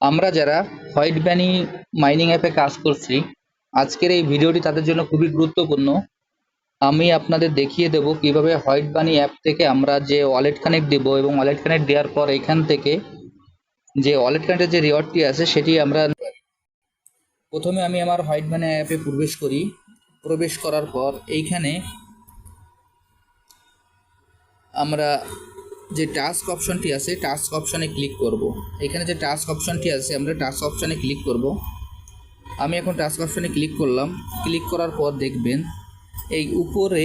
আমরা যারা white ব্যানি mining অ্যাপে কাজ করছি, আজকের এই ভিডিওটি তাদের জন্য খুবই গুরুত্বপূর্ণ। আমি আপনাদের দেখিয়ে দেব কীভাবে হোয়াইট বানি অ্যাপ থেকে আমরা যে ওয়ালেট কানেক্ট দেব এবং ওয়ালেট কানেক্ট দেওয়ার পর এখান থেকে যে ওয়ালেট কানেক্টের যে রিওয়ার্ডটি আছে, সেটি আমরা প্রথমে আমি আমার হোয়াইট বানি অ্যাপে প্রবেশ করি। প্রবেশ করার পর এইখানে আমরা যে টাস্ক অপশনটি আছে টাস্ক অপশনে ক্লিক করব। এখানে যে টাস্ক অপশনটি আছে, আমরা টাস্ক অপশনে ক্লিক করব। আমি এখন টাস্ক অপশনে ক্লিক করলাম। ক্লিক করার পর দেখবেন, এই উপরে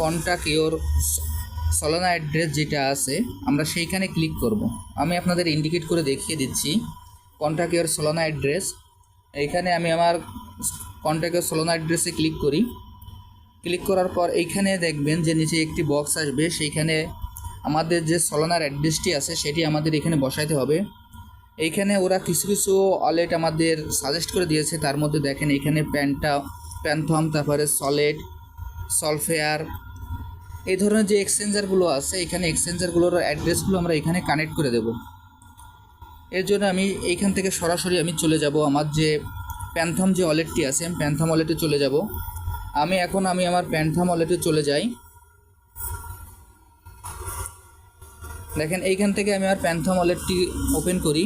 কন্ট্যাক্ট ইওর সলানা অ্যাড্রেস যেটা আছে, আমরা সেইখানে ক্লিক করব। আমি আপনাদের ইন্ডিকেট করে দেখিয়ে দিচ্ছি। কন্ট্যাক্ট ইওর সলানা অ্যাড্রেস এইখানে আমি আমার কন্ট্যাক্ট ইওর সলানা অ্যাড্রেসে ক্লিক করি। ক্লিক করার পর এইখানে দেখবেন যে নিচে একটি বক্স আসবে, সেইখানে আমাদের যে সলানার অ্যাড্রেসটি আছে, সেটি আমাদের এখানে বসাইতে হবে। এইখানে ওরা কিছু কিছু ওয়ালেট আমাদের সাজেস্ট করে দিয়েছে। তার মধ্যে দেখেন, এখানে প্যান্টা, প্যান্থম, তারপরে সলেট সলফেয়ার এই ধরনের যে এক্সচেঞ্জারগুলো আছে, এখানে এক্সচেঞ্জারগুলোর অ্যাড্রেসগুলো আমরা এখানে কানেক্ট করে দেব। এর জন্য আমি এইখান থেকে সরাসরি আমি চলে যাব। আমার যে প্যান্থম যে ওয়ালেটটি আছে প্যান্থম ওয়ালেটে চলে যাব। আমি এখন, আমি আমার প্যান্থম ওয়ালেটে চলে যাই। দেখেন, এইখান থেকে আমি আমার প্যান্থম ওয়ালেটটি ওপেন করি।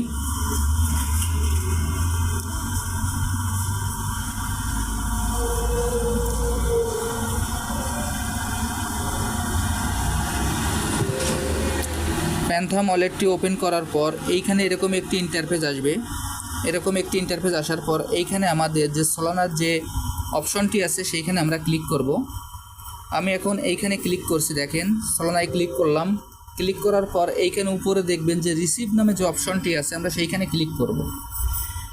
প্যান্থাম ওয়ালেটটি ওপেন করার পর, এইখানে এরকম একটি ইন্টারফেস আসবে। এরকম একটি ইন্টারফেস আসার পর, এইখানে আমাদের যে সোলানার যে অপশনটি আছে, সেইখানে আমরা ক্লিক করব। আমি এখন এইখানে ক্লিক করছি, দেখেন সোলানায় ক্লিক করলাম। ক্লিক করার পর এইখানে উপরে দেখবেন যে রিসিভ নামে যে অপশনটি আছে, আমরা সেইখানে ক্লিক করব।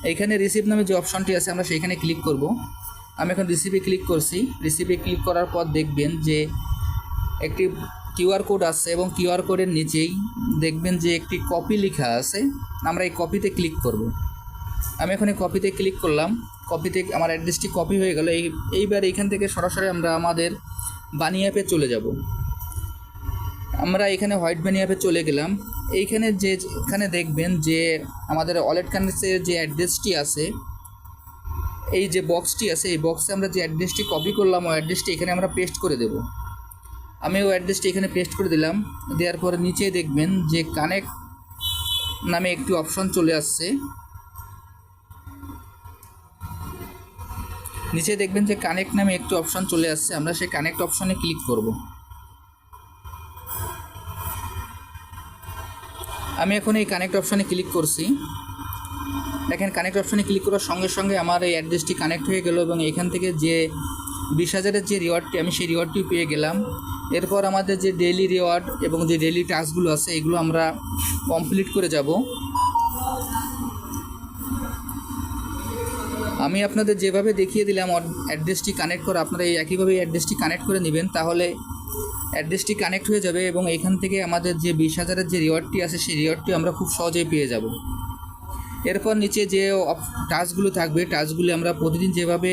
এইখানে রিসিভ নামে যে অপশনটি আছে, আমরা সেইখানে ক্লিক করব। আমি এখন রিসিভে ক্লিক করছি। রিসিভে ক্লিক করার পর দেখবেন যে একটি কিউআর কোড আছে এবং কিউআর কোডের নিচেই দেখবেন যে একটি কপি লেখা আছে। আমরা এই কপিতে ক্লিক করব। আমি এখন এই কপিতে ক্লিক করলাম। কপিতে আমার অ্যাড্রেসটি কপি হয়ে গেল। এই, এইবার এইখান থেকে সরাসরি আমরা আমাদের বানি অ্যাপে চলে যাব। আমরা এখানে হোয়াইট বানি অ্যাপে চলে গেলাম। এইখানে যে, এখানে দেখবেন যে আমাদের ওয়ালেট কানেক্টের যে অ্যাড্রেসটি আছে, এই যে বক্সটি আছে, এই বক্সে আমরা যে অ্যাড্রেসটি কপি করলাম, ওই অ্যাড্রেসটি এখানে আমরা পেস্ট করে দেব। আমি ওই অ্যাড্রেসটি এখানে পেস্ট করে দিলাম। দেওয়ার পরে নিচে দেখবেন যে কানেক্ট নামে একটি অপশন চলে আসছে। নিচে দেখবেন যে কানেক্ট নামে একটি অপশন চলে আসছে। আমরা সেই কানেক্ট অপশনে ক্লিক করব। আমি এখন এই কানেক্ট অপশানে ক্লিক করছি। দেখেন কানেক্ট অপশানে ক্লিক করার সঙ্গে সঙ্গে আমার এই অ্যাড্রেসটি কানেক্ট হয়ে গেল এবং এখান থেকে যে বিশ হাজারের যে রিওয়ার্ডটি আমি সেই রিওয়ার্ডটি পেয়ে গেলাম। এরপর আমাদের যে ডেইলি রিওয়ার্ড এবং যে ডেইলি টাস্কগুলো আছে, এগুলো আমরা কমপ্লিট করে যাব। আমি আপনাদের যেভাবে দেখিয়ে দিলাম অ্যাড্রেসটি কানেক্ট করা, আপনারা এই একইভাবে অ্যাড্রেসটি কানেক্ট করে নেবেন, তাহলে অ্যাড্রেসটি কানেক্ট হয়ে যাবে এবং এখান থেকে আমাদের যে বিশ হাজারের যে রিওয়ার্ডটি আছে, সেই রিওয়ার্ডটি আমরা খুব সহজেই পেয়ে যাব। এরপর নিচে যে টাস্কগুলো থাকবে টাস্কগুলি আমরা প্রতিদিন যেভাবে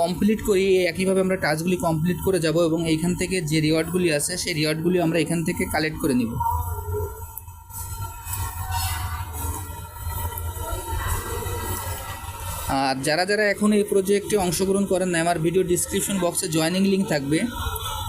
কমপ্লিট করি একইভাবে আমরা টাস্কগুলি কমপ্লিট করে যাব এবং এইখান থেকে যে রিওয়ার্ডগুলি আছে, সেই রিওয়ার্ডগুলি আমরা এখান থেকে কালেক্ট করে নিব। আর যারা যারা এখন এই প্রজেক্টে অংশগ্রহণ করেন আমার ভিডিও ডিসক্রিপশন বক্সে জয়েনিং লিঙ্ক থাকবে।